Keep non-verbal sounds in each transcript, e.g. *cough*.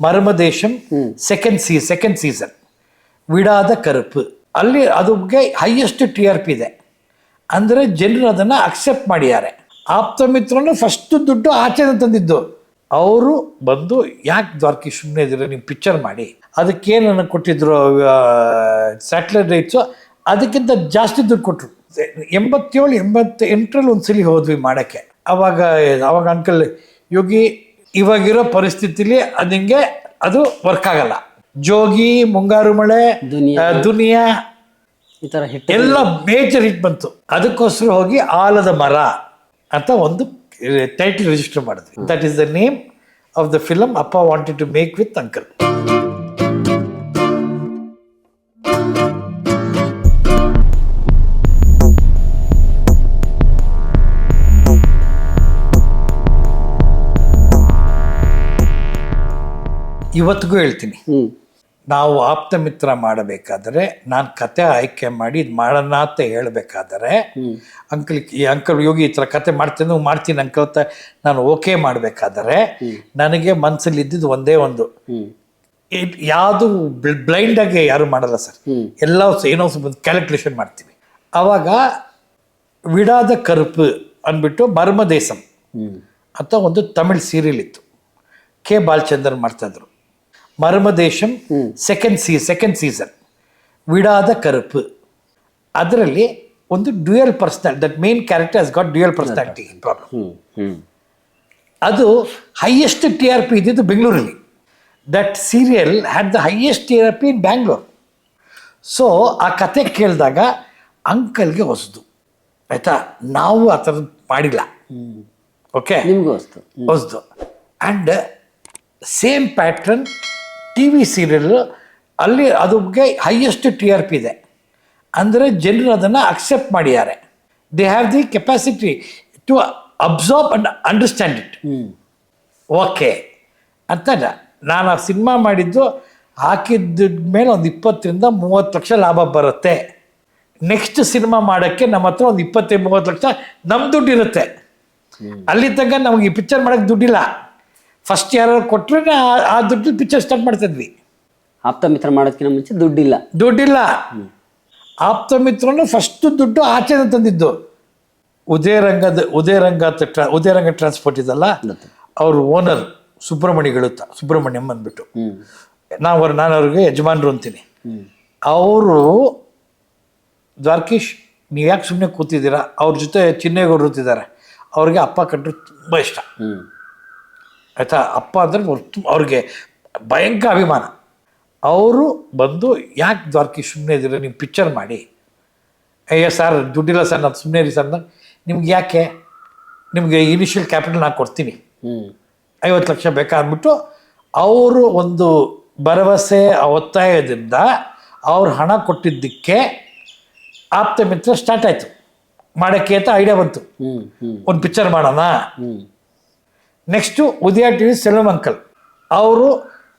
ಮರ್ಮದೇಶಂ second ಸೀ second season ವಿಡಾದ Karuppu ಅಲ್ಲಿ ಅದಕ್ಕೆ ಹೈಯೆಸ್ಟ್ ಟಿ ಆರ್ ಪಿ ಇದೆ ಅಂದರೆ ಜನರು ಅದನ್ನು ಅಕ್ಸೆಪ್ಟ್ ಮಾಡಿದ್ದಾರೆ. ಆಪ್ತ ಮಿತ್ರನು ಫಸ್ಟ್ ದುಡ್ಡು ಆಚೆನ ತಂದಿದ್ದು. ಅವರು ಬಂದು ಯಾಕೆ ದ್ವಾರಕಿ ಸುಮ್ಮನೆ ಇದ್ದೀರ ನೀವು ಪಿಕ್ಚರ್ ಮಾಡಿ. ಅದಕ್ಕೇನು ನನಗೆ ಕೊಟ್ಟಿದ್ರು ಸ್ಯಾಟಲೈಟ್ ರೈಟ್ಸು ಅದಕ್ಕಿಂತ ಜಾಸ್ತಿ ದುಡ್ಡು ಕೊಟ್ಟರು ಎಂಬತ್ತೇಳು ಎಂಬತ್ತೆಂಟರಲ್ಲಿ ಒಂದು ಸಲ ಹೋದ್ವಿ ಮಾಡೋಕ್ಕೆ. ಅವಾಗ ಅವಾಗ ಅಂಕಲ್ ಯೋಗಿ ಇವಾಗಿರೋ ಪರಿಸ್ಥಿತಿಲಿ ಅದಂಗೆ ಅದು ವರ್ಕ್ ಆಗಲ್ಲ. ಜೋಗಿ ಮುಂಗಾರು ಮಳೆ ದುನಿಯಾ. ದುನಿಯಾ ಈ ತರ ಹಿಟ್ ಎಲ್ಲ ಮೇಜರ್ ಹಿಟ್ ಬಂತು. ಅದಕ್ಕೋಸ್ಕರ ಹೋಗಿ ಆಲದ ಮರ ಅಂತ ಒಂದು ಟೈಟಲ್ ರಿಜಿಸ್ಟರ್ ಮಾಡಿದ್ವಿ. That is the name of the film ಅಪ್ಪ wanted to make with uncle ಇವತ್ತಿಗೂ ಹೇಳ್ತೀನಿ. ನಾವು ಆಪ್ತ ಮಿತ್ರ ಮಾಡಬೇಕಾದ್ರೆ ನಾನು ಕತೆ ಆಯ್ಕೆ ಮಾಡಿ ಇದು ಮಾಡೋಣ ಅಂತ ಹೇಳಬೇಕಾದ್ರೆ ಅಂಕಲ್ ಈ ಅಂಕಲ್ ಯೋಗಿ ಈ ಥರ ಕತೆ ಮಾಡ್ತೀನಿ ಮಾಡ್ತೀನಿ ಅಂಕಲ್ ಅಂತ ನಾನು ಓಕೆ ಮಾಡಬೇಕಾದ್ರೆ ನನಗೆ ಮನಸ್ಸಲ್ಲಿ ಇದ್ದಿದ್ದು ಒಂದೇ ಒಂದು. ಯಾವುದು ಬ್ಲೈಂಡ್ ಆಗಿ ಯಾರು ಮಾಡಲ್ಲ ಸರ್. ಎಲ್ಲ ಏನೋ ಒಂದು ಕ್ಯಾಲ್ಕುಲೇಷನ್ ಮಾಡ್ತೀವಿ. ಆವಾಗ ವಿಡಾದ ಕರುಪು ಅಂದ್ಬಿಟ್ಟು ಹ್ಮ್ ಅಂತ ಒಂದು ತಮಿಳ್ ಸೀರಿಯಲ್ ಇತ್ತು. ಕೆ ಬಾಲಚಂದರ್ ಮಾಡ್ತಾಯಿದ್ರು ಮರ್ಮದೇಶಂ ಸೆಕೆಂಡ್ ಸೀ ಸೆಕೆಂಡ್ ಸೀಸನ್ ವಿಡಾದ ಕರುಪು ಅದರಲ್ಲಿ ಒಂದು dual personality that main character has got dual personality problem ಅದು ಹೈಯೆಸ್ಟ್ ಟಿ ಆರ್ ಪಿ ಇದ್ದಿದ್ದು ಬೆಂಗಳೂರಲ್ಲಿ that serial had the highest T R P in Bangalore so ಆ ಕತೆ ಕೇಳಿದಾಗ ಅಂಕಲ್ಗೆ ಹೊಸದು. ಆಯಿತಾ? ನಾವು ಆ ಥರದ್ದು ಮಾಡಿಲ್ಲ. ಓಕೆ ನಿಮ್ಗೂ ಅಷ್ಟು ಹೊಸದು. And same pattern T V serial ಅಲ್ಲಿ ಅದಕ್ಕೆ ಹೈಯೆಸ್ಟ್ ಟಿ ಆರ್ ಪಿ ಇದೆ. ಅಂದರೆ ಜನರು ಅದನ್ನು ಅಕ್ಸೆಪ್ಟ್ ಮಾಡಿದ್ದಾರೆ. They have the capacity to absorb and understand it okay ಅಂತ ನಾನು ಆ ಸಿನಿಮಾ ಮಾಡಿದ್ದು ಹಾಕಿದ್ದ ಮೇಲೆ ಒಂದು ಇಪ್ಪತ್ತರಿಂದ ಮೂವತ್ತು ಲಕ್ಷ ಲಾಭ ಬರುತ್ತೆ. ನೆಕ್ಸ್ಟ್ ಸಿನಿಮಾ ಮಾಡೋಕ್ಕೆ ನಮ್ಮ ಹತ್ರ ಒಂದು ಇಪ್ಪತ್ತೈದು ಮೂವತ್ತು ಲಕ್ಷ ನಮ್ಮ ದುಡ್ಡು ಇರುತ್ತೆ ಅಲ್ಲಿ ತನಕ ನಮಗೆ ಈ ಪಿಕ್ಚರ್ ಮಾಡೋಕ್ಕೆ ದುಡ್ಡಿಲ್ಲ. ಫಸ್ಟ್ ಯಾರು ಕೊಟ್ಟರೆ ಆ ದುಡ್ಡು ಪಿಕ್ಚರ್ ಸ್ಟಾರ್ಟ್ ಮಾಡ್ತಿದ್ವಿ. ಆಪ್ತ ಮಿತ್ರ ಮಾಡೋದಕ್ಕಿಂತ ಮುಂಚೆ ದುಡ್ಡಿಲ್ಲ. ದುಡ್ಡಿಲ್ಲ. ಆಪ್ತ ಮಿತ್ರನು ಫಸ್ಟ್ ದುಡ್ಡು ಆಚೆ ತಂದಿದ್ದು. ಉದಯರಂಗದ ಉದಯರಂಗ ಟ್ರಾ ಉದಯರಂಗ ಟ್ರಾನ್ಸ್ಪೋರ್ಟ್ ಇದಲ್ಲ. ಅವ್ರ ಓನರ್ ಸುಬ್ರಹ್ಮಣ್ಯಗಳು ಸುಬ್ರಹ್ಮಣ್ಯಂ ಅಂದ್ಬಿಟ್ಟು ನಾವು ಅವ್ರು ನಾನು ಅವ್ರಿಗೆ ಯಜಮಾನ್ರು ಅಂತೀನಿ. ಅವರು ದ್ವಾರಕೀಶ್ ನೀವು ಯಾಕೆ ಸುಮ್ಮನೆ ಕೂತಿದ್ದೀರಾ? ಅವ್ರ ಜೊತೆ ಚಿನ್ನೇಗೌಡರು ಇದ್ದಾರೆ ಅವ್ರಿಗೆ ಅಪ್ಪ ಕಂಡ್ರೆ ತುಂಬ ಇಷ್ಟ. ಆಯಿತಾ? ಅಪ್ಪ ಅಂದರೆ ಅವ್ರಿಗೆ ಭಯಂಕರ ಅಭಿಮಾನ. ಅವರು ಬಂದು ಯಾಕೆ ದ್ವಾರಕಿ ಸುಮ್ಮನೆ ಇದ್ದೀರ? ನೀವು ಪಿಕ್ಚರ್ ಮಾಡಿ. ಅಯ್ಯ ಸರ್ ದುಡ್ಡಿಲ್ಲ ಸರ್ ನಾನು ಸುಮ್ಮನೆ ಇರಿ ಸರ್. ನಿಮ್ಗೆ ಯಾಕೆ? ನಿಮಗೆ ಇನಿಷಿಯಲ್ ಕ್ಯಾಪಿಟಲ್ ನಾನು ಕೊಡ್ತೀನಿ. ಐವತ್ತು ಲಕ್ಷ ಬೇಕಾ? ಅಂದ್ಬಿಟ್ಟು ಅವರು ಒಂದು ಭರವಸೆ ಒತ್ತಾಯದಿಂದ ಅವ್ರು ಹಣ ಕೊಟ್ಟಿದ್ದಕ್ಕೆ ಆಪ್ತ ಮಿತ್ರ ಸ್ಟಾರ್ಟ್ ಆಯಿತು. ಮಾಡೋಕ್ಕೆ ಅಂತ ಐಡಿಯಾ ಬಂತು. ಒಂದು ಪಿಕ್ಚರ್ ಮಾಡೋಣ? Next Udaya T V Selvam uncle ಅವರು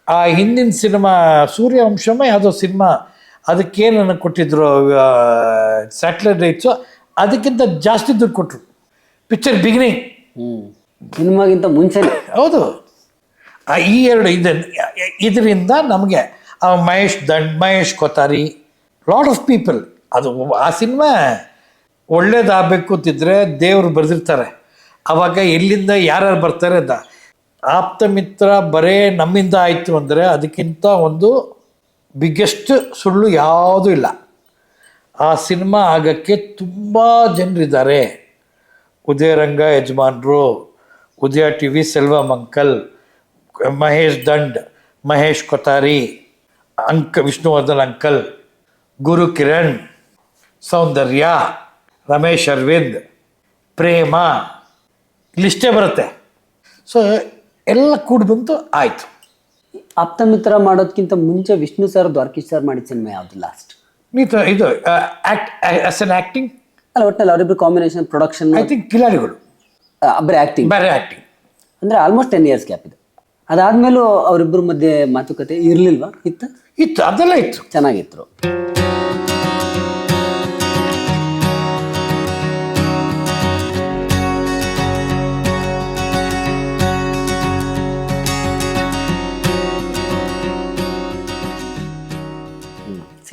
ಆ ಹಿಂದಿನ ಸಿನಿಮಾ ಸೂರ್ಯವಂಶಮ ಯಾವುದೋ ಸಿನಿಮಾ ಅದಕ್ಕೇನನ್ನು ಕೊಟ್ಟಿದ್ರು ಸ್ಯಾಟಲೈಟ್ ರೈಟ್ಸು ಅದಕ್ಕಿಂತ ಜಾಸ್ತಿ ದುಡ್ಡು ಕೊಟ್ಟರು ಪಿಕ್ಚರ್ ಬಿಗಿನಿಂಗ್ ಸಿನಿಮಾಗಿಂತ ಮುಂಚೆ *coughs* ಹೌದು. ಆ ಈ ಎರಡು ಇದನ್ನು ಇದರಿಂದ ನಮಗೆ ಆ Mahesh Dand Mahesh Kothari lot of people ಅದು ಆ ಸಿನಿಮಾ ಒಳ್ಳೇದಾಗಬೇಕು ಅಂತಿದ್ರೆ ದೇವರು ಬರೆದಿರ್ತಾರೆ. ಅವಾಗ ಎಲ್ಲಿಂದ ಯಾರ್ಯಾರು ಬರ್ತಾರೆ ಅಂತ. ಆಪ್ತ ಮಿತ್ರ ಬರೇ ನಮ್ಮಿಂದ ಆಯಿತು ಅಂದರೆ ಅದಕ್ಕಿಂತ ಒಂದು ಬಿಗ್ಗೆಸ್ಟ್ ಸುಳ್ಳು ಯಾವುದೂ ಇಲ್ಲ. ಆ ಸಿನಿಮಾ ಆಗಕ್ಕೆ ತುಂಬ ಜನರಿದ್ದಾರೆ. ಉದಯರಂಗ ಯಜಮಾನ್ರು, Udaya T V Selvam uncle Mahesh Dand, Mahesh Kothari ಅಂಕ, ವಿಷ್ಣುವರ್ಧನ್ ಅಂಕಲ್, ಗುರು ಕಿರಣ್, ಸೌಂದರ್ಯ, ರಮೇಶ್ ಅರವಿಂದ್, ಪ್ರೇಮ ಲಿಸ್ಟೇ ಬರುತ್ತೆ. ಸೊ ಎಲ್ಲ ಕೂಡ ಬಂತು ಆಯಿತು. ಆಪ್ತ ಮಿತ್ರ ಮಾಡೋದಕ್ಕಿಂತ ಮುಂಚೆ ವಿಷ್ಣು ಸರ್ ದ್ವಾರಕೀಶ್ ಸರ್ ಮಾಡಿದ ಸಿನಿಮಾ ಯಾವುದು ಲಾಸ್ಟ್ ಇದು ಇದು ಆ್ಯಕ್ಟ್ ಆಸ್ ಎನ್ ಆ್ಯಕ್ಟಿಂಗ್ ಅಲ್ಲ ಒಟ್ಟಲ್ಲಿ ಅವರಿಬ್ರು ಕಾಂಬಿನೇಷನ್ ಪ್ರೊಡಕ್ಷನ್ ಐ ಥಿಂಕ್ ಕಿಲಾಡಿಗಳು. ಬರೀ ಆ್ಯಕ್ಟಿಂಗ್ ಬೇರೆ ಆ್ಯಕ್ಟಿಂಗ್ ಅಂದರೆ ಆಲ್ಮೋಸ್ಟ್ ಟೆನ್ ಇಯರ್ಸ್ ಗ್ಯಾಪ್ ಇದೆ. ಅದಾದಮೇಲೂ ಅವರಿಬ್ಬರ ಮಧ್ಯೆ ಮಾತುಕತೆ ಇರಲಿಲ್ವಾ? ಇತ್ತು? ಇತ್ತು ಅದೆಲ್ಲ ಇತ್ತು. ಚೆನ್ನಾಗಿತ್ತು.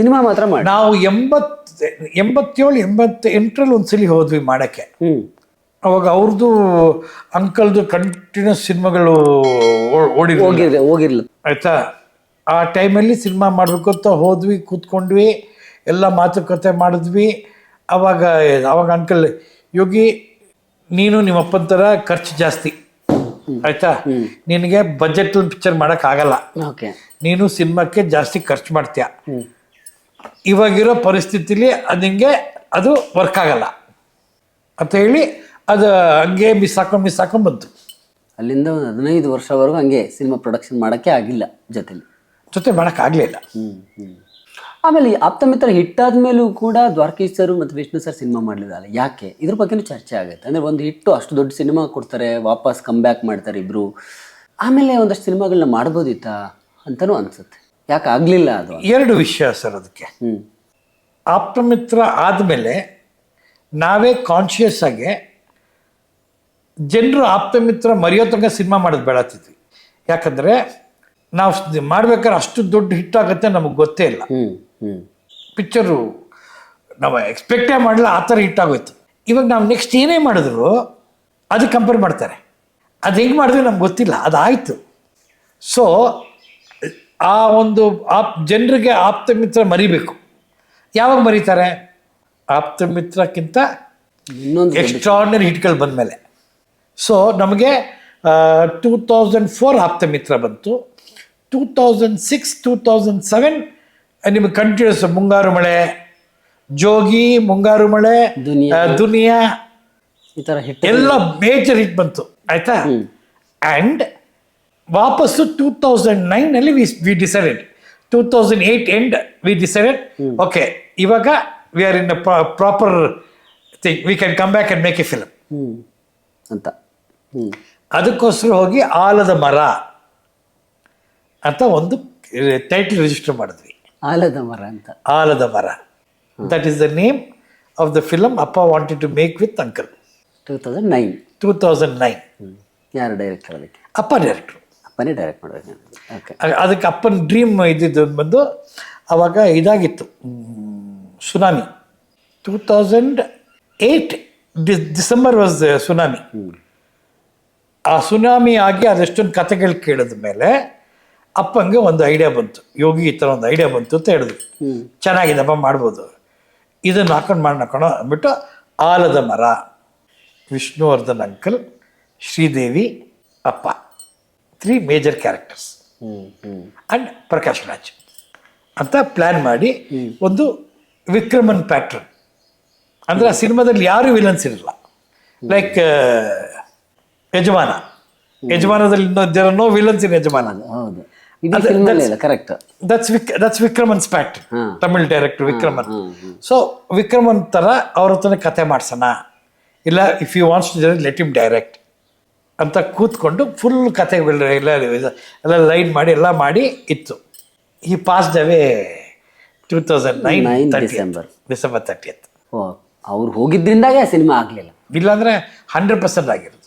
ಸಿನಿಮಾ ಮಾತ್ರ ಮಾಡಿ. ನಾವು ಎಂಬತ್ ಎಂಬತ್ತೇಳು ಎಂಬತ್ತ ಎಂಟರಲ್ಲಿ ಒಂದ್ಸಲಿ ಹೋದ್ವಿ ಮಾಡಕ್ಕೆ. ಅವಾಗ ಅವ್ರದ್ದು ಅಂಕಲ್ದು ಕಂಟಿನ್ಯೂಸ್ ಸಿನಿಮಾಗಳು ಓಡಿ ಹೋಗಿರ್ಲಿ ಹೋಗಿಲ್ಲ ಆಯ್ತಾ? ಆ ಟೈಮಲ್ಲಿ ಸಿನಿಮಾ ಮಾಡಬೇಕು ಅಂತ ಹೋದ್ವಿ ಕೂತ್ಕೊಂಡ್ವಿ ಎಲ್ಲ ಮಾತುಕತೆ ಮಾಡಿದ್ವಿ. ಅವಾಗ ಅವಾಗ ಅಂಕಲ್ ಯೋಗಿ ನೀನು ನಿಮ್ಮ ಅಪ್ಪನ ಥರ ಖರ್ಚು ಜಾಸ್ತಿ. ಆಯ್ತಾ? ನಿನಗೆ ಬಜೆಟ್ ಪಿಕ್ಚರ್ ಮಾಡೋಕ್ಕಾಗಲ್ಲ. ನೀನು ಸಿನಿಮಾಕ್ಕೆ ಜಾಸ್ತಿ ಖರ್ಚು ಮಾಡ್ತೀಯ? ಇವಾಗಿರೋ ಪರಿಸ್ಥಿತಿಲಿ ಅದು ಹಿಂಗೆ ಅದು ವರ್ಕ್ ಆಗಲ್ಲ. ಅಂತ ಹೇಳಿ ಅದು ಹಂಗೆ ಮಿಸ್ ಹಾಕೊಂಡು ಮಿಸ್ ಹಾಕೊಂಡು ಬಂತು. ಅಲ್ಲಿಂದ ಒಂದು ಹದಿನೈದು ವರ್ಷವರೆಗೂ ಹಂಗೆ ಸಿನಿಮಾ ಪ್ರೊಡಕ್ಷನ್ ಮಾಡೋಕ್ಕೆ ಆಗಿಲ್ಲ ಜೊತೆಲಿ. ಜೊತೆ ಮಾಡೋಕ್ಕಾಗಲಿಲ್ಲ ಆಮೇಲೆ ಈ ಆಪ್ತ ಮಿತ್ರ ಹಿಟ್ ಆದ್ಮೇಲೂ ಕೂಡ ದ್ವಾರಕೀಶ್ ಸರ್ ಮತ್ತು ವಿಷ್ಣು ಸರ್ ಸಿನಿಮಾ ಮಾಡಲಿಲ್ಲ. ಯಾಕೆ? ಇದ್ರ ಬಗ್ಗೆನೂ ಚರ್ಚೆ ಆಗುತ್ತೆ. ಅಂದರೆ ಒಂದು ಹಿಟ್ಟು ಅಷ್ಟು ದೊಡ್ಡ ಸಿನಿಮಾ ಕೊಡ್ತಾರೆ ವಾಪಸ್ ಕಮ್ ಬ್ಯಾಕ್ ಮಾಡ್ತಾರೆ ಇಬ್ಬರು ಆಮೇಲೆ ಒಂದಷ್ಟು ಸಿನಿಮಾಗಳನ್ನ ಮಾಡ್ಬೋದಿತ್ತಾ ಅಂತಲೂ ಅನ್ಸುತ್ತೆ. ಯಾಕೆ ಆಗಲಿಲ್ಲ ಅದು? ಎರಡು ವಿಷಯ ಸರ್ ಅದಕ್ಕೆ. ಆಪ್ತಮಿತ್ರ ಆದಮೇಲೆ ನಾವೇ ಕಾನ್ಷಿಯಸ್ ಆಗಿ ಜನರು ಆಪ್ತಮಿತ್ರ ಮರೆಯೋ ತನಕ ಸಿನಿಮಾ ಮಾಡೋದು ಬೆಳತಿದ್ವಿ ಯಾಕಂದರೆ ನಾವು ಮಾಡ್ಬೇಕಾದ್ರೆ ಅಷ್ಟು ದೊಡ್ಡ ಹಿಟ್ ಆಗುತ್ತೆ ನಮಗೆ ಗೊತ್ತೇ ಇಲ್ಲ. ಪಿಕ್ಚರು ನಾವು ಎಕ್ಸ್ಪೆಕ್ಟೇ ಮಾಡಲ್ಲ ಆ ಥರ ಹಿಟ್ ಆಗೋಯ್ತು. ಇವಾಗ ನಾವು ನೆಕ್ಸ್ಟ್ ಏನೇ ಮಾಡಿದ್ರು ಅದು ಕಂಪೇರ್ ಮಾಡ್ತಾರೆ. ಅದು ಹೆಂಗೆ ಮಾಡಿದ್ವಿ ನಮ್ಗೆ ಗೊತ್ತಿಲ್ಲ ಅದಾಯಿತು ಸೊ ಆ ಒಂದು ಆಪ್ ಜನರಿಗೆ ಆಪ್ತ ಮಿತ್ರ ಮರಿಬೇಕು. ಯಾವಾಗ ಮರೀತಾರೆ? ಆಪ್ತ ಮಿತ್ರಕ್ಕಿಂತ ಇನ್ನೊಂದು ಎಕ್ಸ್ಟ್ರಾರ್ಡಿನರಿ ಹಿಟ್ಗಳು ಬಂದಮೇಲೆ. ಸೊ ನಮಗೆ two thousand four Aptha Mitra ಬಂತು. Two thousand six two thousand seven ನಿಮಗೆ ಕಂಟಿನ್ಯೂಸ್ ಮುಂಗಾರು ಮಳೆ ಜೋಗಿ ಮುಂಗಾರು ಮಳೆ ದುನಿಯಾ. ಈ ಥರ ಹಿಟ್ ಎಲ್ಲ ಮೇಜರ್ ಹಿಟ್ ಬಂತು. ಆಯಿತಾ? ಆ್ಯಂಡ್ ವಾಪಸ್ಸು two thousand ನೈನಲ್ಲಿ we we decided two thousand eight and we decided okay ಇವಾಗ we are in proper thing we can come back and make a film ಅಂತ. ಅದಕ್ಕೋಸ್ಕರ ಹೋಗಿ ಆಲದ ಮರ ಅಂತ ಒಂದು ಟೈಟಲ್ ರಿಜಿಸ್ಟರ್ ಮಾಡಿದ್ವಿ. ಆಲದ ಮರ ಅಂತ. ಆಲದ ಮರ. That is the name of the film ಅಪ್ಪ wanted to make with uncle two thousand nine two thousand nine ಯಾರು ಡೈರೆಕ್ಟರ್ ಅದಕ್ಕೆ? ಅಪ್ಪ ಡೈರೆಕ್ಟ್ರು ಅಪ್ಪನೇ ಡೈರೆಕ್ಟ್ ಮಾಡ್ಬೇಕು ಓಕೆ ಅದಕ್ಕೆ ಅಪ್ಪನ ಡ್ರೀಮ್ ಇದ್ದಿದ್ದು ಬಂದು ಅವಾಗ ಇದಾಗಿತ್ತು. Tsunami. Two thousand eight December was tsunami. ಆ ಸುನಾಮಿ ಆಗಿ ಅದೆಷ್ಟೊಂದು ಕಥೆಗಳು ಕೇಳಿದ ಮೇಲೆ ಅಪ್ಪಂಗೆ ಒಂದು ಐಡಿಯಾ ಬಂತು. ಯೋಗಿ ಈ ಥರ ಒಂದು ಐಡಿಯಾ ಬಂತು ಅಂತ ಹೇಳಿದ್ರು. ಚೆನ್ನಾಗಿದೆಪ್ಪ ಮಾಡ್ಬೋದು. ಇದನ್ನು ಹಾಕೊಂಡು ಮಾಡಿ ಹಾಕೋಣ ಅಂದ್ಬಿಟ್ಟು ಆಲದ ಮರ. ವಿಷ್ಣುವರ್ಧನ್ ಅಂಕಲ್ ಶ್ರೀದೇವಿ ಅಪ್ಪ. Three major characters and Prakash Raj ಅಂತ ಪ್ಲ್ಯಾನ್ ಮಾಡಿ ಒಂದು ವಿಕ್ರಮನ್ ಪ್ಯಾಟ್ರನ್ ಅಂದರೆ ಆ ಸಿನಿಮಾದಲ್ಲಿ ಯಾರು ವಿಲನ್ಸ್ ಇರಲ್ಲ. Like Yajamana. ಯಜಮಾನದಲ್ಲಿ there no villains in Yajamana. Correct that's wick that's Vikraman ಹಾ. ತಮಿಳ್ ಡೈರೆಕ್ಟರ್ ವಿಕ್ರಮನ್. ಸೊ ವಿಕ್ರಮನ್ ಥರ ಅವ್ರ ಹತ್ರ ಕತೆ ಮಾಡ್ಸೋಣ. ಇಲ್ಲ if you wants to let him direct ಅಂತ ಕೂತ್ಕೊಂಡು ಫುಲ್ ಕತೆಗಳು ಎಲ್ಲ ಎಲ್ಲ ಲೈನ್ ಮಾಡಿ ಎಲ್ಲ ಮಾಡಿ ಇತ್ತು. ಈ passed away two thousand nine nine December December thirtieth ಓ ಅವ್ರು ಹೋಗಿದ್ರಿಂದಾಗೆ ಸಿನಿಮಾ ಆಗಲಿಲ್ಲ. ಇಲ್ಲಾಂದ್ರೆ ಹಂಡ್ರೆಡ್ ಪರ್ಸೆಂಟ್ ಆಗಿರೋದು.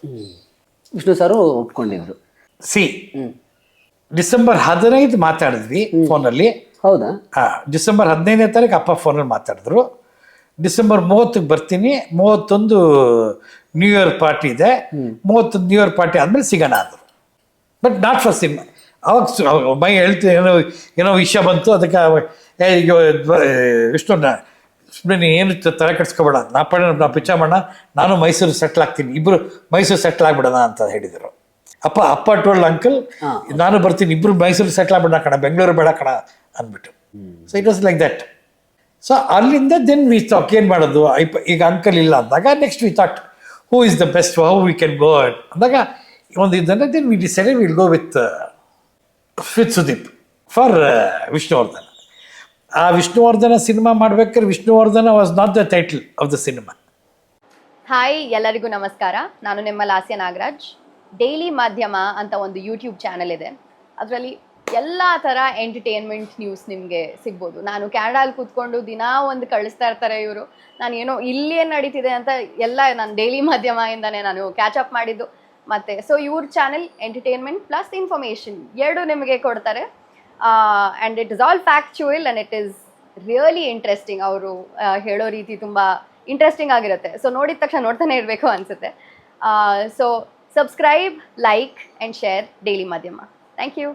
ವಿಷ್ಣು ಸಾರು ಒಪ್ಕೊಂಡಿದ್ರು. ಸಿ ಡಿಸೆಂಬರ್ ಹದಿನೈದು ಮಾತಾಡಿದ್ವಿ ಫೋನಲ್ಲಿ ಹೌದಾ? ಹಾಂ ಡಿಸೆಂಬರ್ ಹದಿನೈದನೇ ತಾರೀಕು ಅಪ್ಪ ಫೋನಲ್ಲಿ ಮಾತಾಡಿದ್ರು. ಡಿಸೆಂಬರ್ ಮೂವತ್ತಕ್ಕೆ ಬರ್ತೀನಿ. ಮೂವತ್ತೊಂದು ನ್ಯೂ ಇಯರ್ ಪಾರ್ಟಿ ಇದೆ. ಮೂವತ್ತೊಂದು ನ್ಯೂ ಇಯರ್ ಪಾರ್ಟಿ ಆದಮೇಲೆ ಸಿಗೋಣ ಅಂದರು. ಬಟ್ ನಾಟ್ ಫಾರ್ ಸಿಮ್ ಅವಾಗ ಮೈ ಹೇಳ್ತೀನಿ ಏನೋ ಏನೋ ವಿಷಯ ಬಂತು. ಅದಕ್ಕೆ ವಿಷ್ಣುನ ಸುಮ್ಮನೆ ನೀನು ಏನು ತಲೆ ಕೆಡಿಸ್ಕೊಬೇಡ. ನಾ ಪಡ ನಾ ಪಿಚ್ಚ ಮಾಡೋಣ. ನಾನು ಮೈಸೂರು ಸೆಟ್ಲ್ ಆಗ್ತೀನಿ. ಇಬ್ಬರು ಮೈಸೂರು ಸೆಟ್ಲ್ ಆಗ್ಬಿಡೋಣ ಅಂತ ಹೇಳಿದರು. ಅಪ್ಪ ಅಪ್ಪ ಟೋಲ್ಡ್ ಅಂಕಲ್ ನಾನು ಬರ್ತೀನಿ. ಇಬ್ಬರು ಮೈಸೂರು ಸೆಟ್ಲ್ ಆಗ್ಬಿಡೋಣ ಕಣ. ಬೆಂಗಳೂರು ಬೇಡ ಕಣ ಅಂದ್ಬಿಟ್ಟು so it was like that so ಅಲ್ಲಿಂದ ದೆನ್ ವಿ ಟಾಕ್ ಏನು ಮಾಡೋದು? ಈಗ ಅಂಕಲ್ ಇಲ್ಲ ಅಂದಾಗ next we thought who is the best how we can go ಅಂದಾಗ ಒಂದು ಇದನ್ನು then we decided will go with with Sudeep for Vishnuvardhan ಆ ವಿಷ್ಣುವರ್ಧನ ಸಿನಿಮಾ ಮಾಡ್ಬೇಕಾದ್ರೆ Vishnuvardhan was not the title of the cinema hi ಎಲ್ಲರಿಗೂ ನಮಸ್ಕಾರ. ನಾನು ನಿಮ್ಮ ಲಾಸ್ಯ Nagaraj. Daily ಮಾಧ್ಯಮ ಅಂತ ಒಂದು ಯೂಟ್ಯೂಬ್ ಚಾನಲ್ ಇದೆ. ಅದರಲ್ಲಿ ಎಲ್ಲ ಥರ ಎಂಟರ್ಟೈನ್ಮೆಂಟ್ ನ್ಯೂಸ್ ನಿಮಗೆ ಸಿಗ್ಬೋದು. ನಾನು ಕ್ಯಾನಡಾಲ್ ಕೂತ್ಕೊಂಡು ದಿನಾ ಒಂದು ಕಳಿಸ್ತಾ ಇರ್ತಾರೆ ಇವರು. ನಾನು ಏನೋ ಇಲ್ಲಿ ಏನು ನಡೀತಿದೆ ಅಂತ ಎಲ್ಲ ನಾನು ಡೈಲಿ ಮಾಧ್ಯಮದಿಂದನೇ ನಾನು ಕ್ಯಾಚ್ ಅಪ್ ಮಾಡಿದ್ದು. ಮತ್ತು ಸೊ ಇವ್ರ ಚಾನೆಲ್ ಎಂಟರ್ಟೈನ್ಮೆಂಟ್ ಪ್ಲಸ್ ಇನ್ಫಾರ್ಮೇಷನ್ ಎರಡು ನಿಮಗೆ ಕೊಡ್ತಾರೆ. And it is all factual and it is really interesting ಅವರು ಹೇಳೋ ರೀತಿ ತುಂಬ ಇಂಟ್ರೆಸ್ಟಿಂಗ್ ಆಗಿರುತ್ತೆ. ಸೊ ನೋಡಿದ ತಕ್ಷಣ ನೋಡ್ತಾನೆ ಇರಬೇಕು ಅನಿಸುತ್ತೆ. So subscribe like and share daily Madhyama thank you